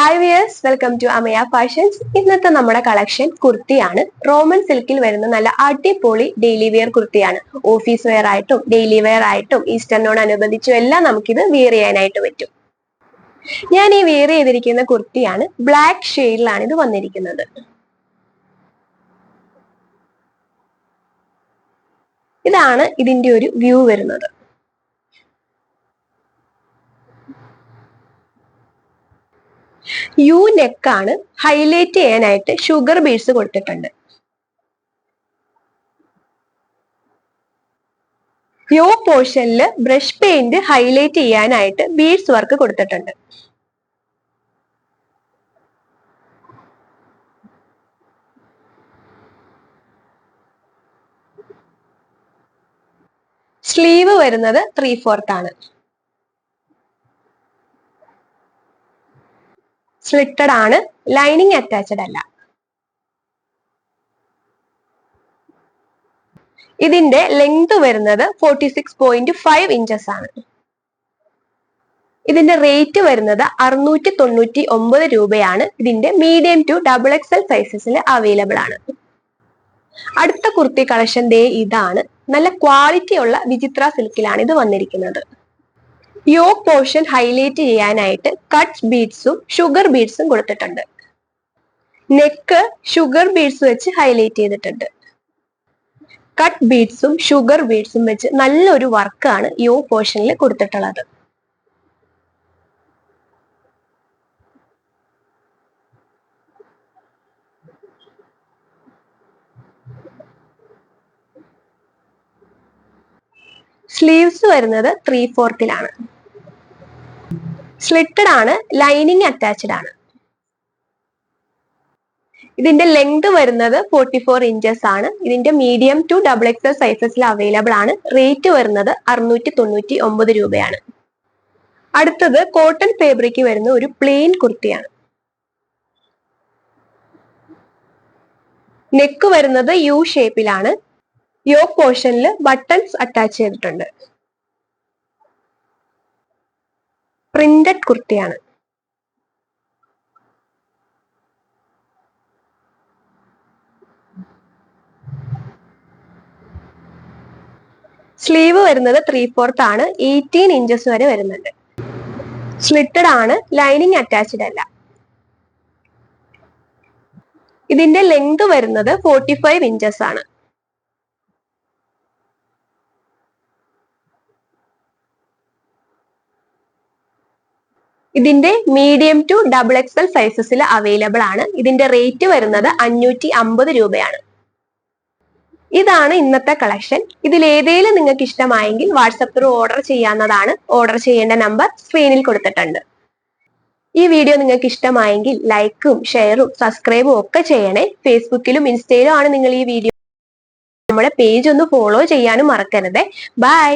Hi viewers welcome to Amaya fashions ഇന്നത്തെ നമ്മുടെ collection കുർത്തിയാണ്. റോമൻ സിൽക്കിൽ വരുന്ന നല്ല അടിപൊളി ഡെയിലി വെയർ കുർത്തിയാണ്. ഓഫീസ് വെയർ ആയിട്ടും ഡെയിലി വെയർ ആയിട്ടും ഈസ്റ്ററിനോട് അനുബന്ധിച്ചും എല്ലാം നമുക്കിത് വെയർ ചെയ്യാനായിട്ട് പറ്റും. ഞാൻ ഈ വെയർ ചെയ്തിരിക്കുന്ന കുർത്തിയാണ് ബ്ലാക്ക് ഷെയ്ഡിലാണ് ഇത് വന്നിരിക്കുന്നത്. ഇതാണ് ഇതിന്റെ ഒരു വ്യൂ വരുന്നത്. യു നെക്കാണ് ഹൈലൈറ്റ് ചെയ്യാനായിട്ട് ഷുഗർ ബീഡ്സ് കൊടുത്തിട്ടുണ്ട്. യോ പോർഷനിൽ ബ്രഷ് പെയിന്റ് ഹൈലൈറ്റ് ചെയ്യാനായിട്ട് ബീഡ്സ് വർക്ക് കൊടുത്തിട്ടുണ്ട്. സ്ലീവ് വരുന്നത് ത്രീ ഫോർത്ത് ആണ്. സ്ലിറ്റഡ് ആണ്. ലൈനിങ് അറ്റാച്ച്ഡ് അല്ല. ഇതിന്റെ ലെങ്ത് വരുന്നത് forty six point five inches ആണ്. ഇതിന്റെ റേറ്റ് വരുന്നത് അറുന്നൂറ്റി തൊണ്ണൂറ്റി ഒമ്പത് രൂപയാണ് ഇതിന്റെ മീഡിയം ടു ഡബിൾ എക്സൽ സൈസസിൽ അവൈലബിൾ ആണ്. അടുത്ത കുർത്തി കളക്ഷൻ ദേ ഇതാണ്. നല്ല ക്വാളിറ്റി ഉള്ള വിചിത്ര സിൽക്കിലാണ് ഇത് വന്നിരിക്കുന്നത്. യോക്ക് പോർഷൻ ഹൈലൈറ്റ് ചെയ്യാനായിട്ട് കട്ട് ബീഡ്സും ഷുഗർ ബീഡ്സും കൊടുത്തിട്ടുണ്ട്. നെക്ക് ഷുഗർ ബീഡ്സ് വെച്ച് ഹൈലൈറ്റ് ചെയ്തിട്ടുണ്ട്. കട്ട് ബീഡ്സും ഷുഗർ ബീഡ്സും വെച്ച് നല്ലൊരു വർക്കാണ് യോ പോർഷനിൽ കൊടുത്തിട്ടുള്ളത്. സ്ലീവ്സ് വരുന്നത് ത്രീ ഫോർത്തിലാണ് സ്ലിറ്റഡ് ആണ് ലൈനിങ് അറ്റാച്ച്ഡ് ആണ്. ഇതിന്റെ ലെങ്ത് വരുന്നത് ഫോർട്ടി ഫോർ ഇഞ്ചസ് ആണ്. ഇതിന്റെ മീഡിയം ടു ഡബിൾ എക്സൽ സൈസസിൽ അവൈലബിൾ ആണ്. റേറ്റ് വരുന്നത് അറുന്നൂറ്റി തൊണ്ണൂറ്റി ഒമ്പത് രൂപയാണ്. അടുത്തത് കോട്ടൺ ഫാബ്രിക് വരുന്ന ഒരു പ്ലെയിൻ കുർത്തിയാണ്. നെക്ക് വരുന്നത് യു ഷേപ്പിലാണ് യോ പോർഷനിൽ ബട്ടൺസ് അറ്റാച്ച് ചെയ്തിട്ടുണ്ട്. പ്രിന്റഡ് കുർത്തിയാണ്. സ്ലീവ് വരുന്നത് ത്രീ ഫോർത്ത് ആണ് എയ്റ്റീൻ ഇഞ്ചസ് വരെ വരുന്നുണ്ട്. സ്ലിറ്റഡ് ആണ് ലൈനിങ് അറ്റാച്ച്ഡ് അല്ല. ഇതിന്റെ ലെങ്ത് വരുന്നത് ഫോർട്ടി ഫൈവ് ഇഞ്ചസ് ആണ്. ഇതിന്റെ മീഡിയം ടു ഡബിൾ എക്സൽ സൈസസിൽ അവൈലബിൾ ആണ്. ഇതിന്റെ റേറ്റ് വരുന്നത് അഞ്ഞൂറ്റി അമ്പത് രൂപയാണ്. ഇതാണ് ഇന്നത്തെ കളക്ഷൻ ഇതിൽ ഏതെങ്കിലും നിങ്ങൾക്ക് ഇഷ്ടമായെങ്കിൽ വാട്സപ്പ് ത്രൂ ഓർഡർ ചെയ്യാവുന്നതാണ്. ഓർഡർ ചെയ്യേണ്ട നമ്പർ സ്ക്രീനിൽ കൊടുത്തിട്ടുണ്ട്. ഈ വീഡിയോ നിങ്ങൾക്ക് ഇഷ്ടമായെങ്കിൽ ലൈക്കും ഷെയറും സബ്സ്ക്രൈബും ഒക്കെ ചെയ്യണേ. ഫേസ്ബുക്കിലും ഇൻസ്റ്റയിലും ആണ് നിങ്ങൾ ഈ വീഡിയോ നമ്മുടെ പേജ് ഒന്ന് ഫോളോ ചെയ്യാനും മറക്കരുത്. ബൈ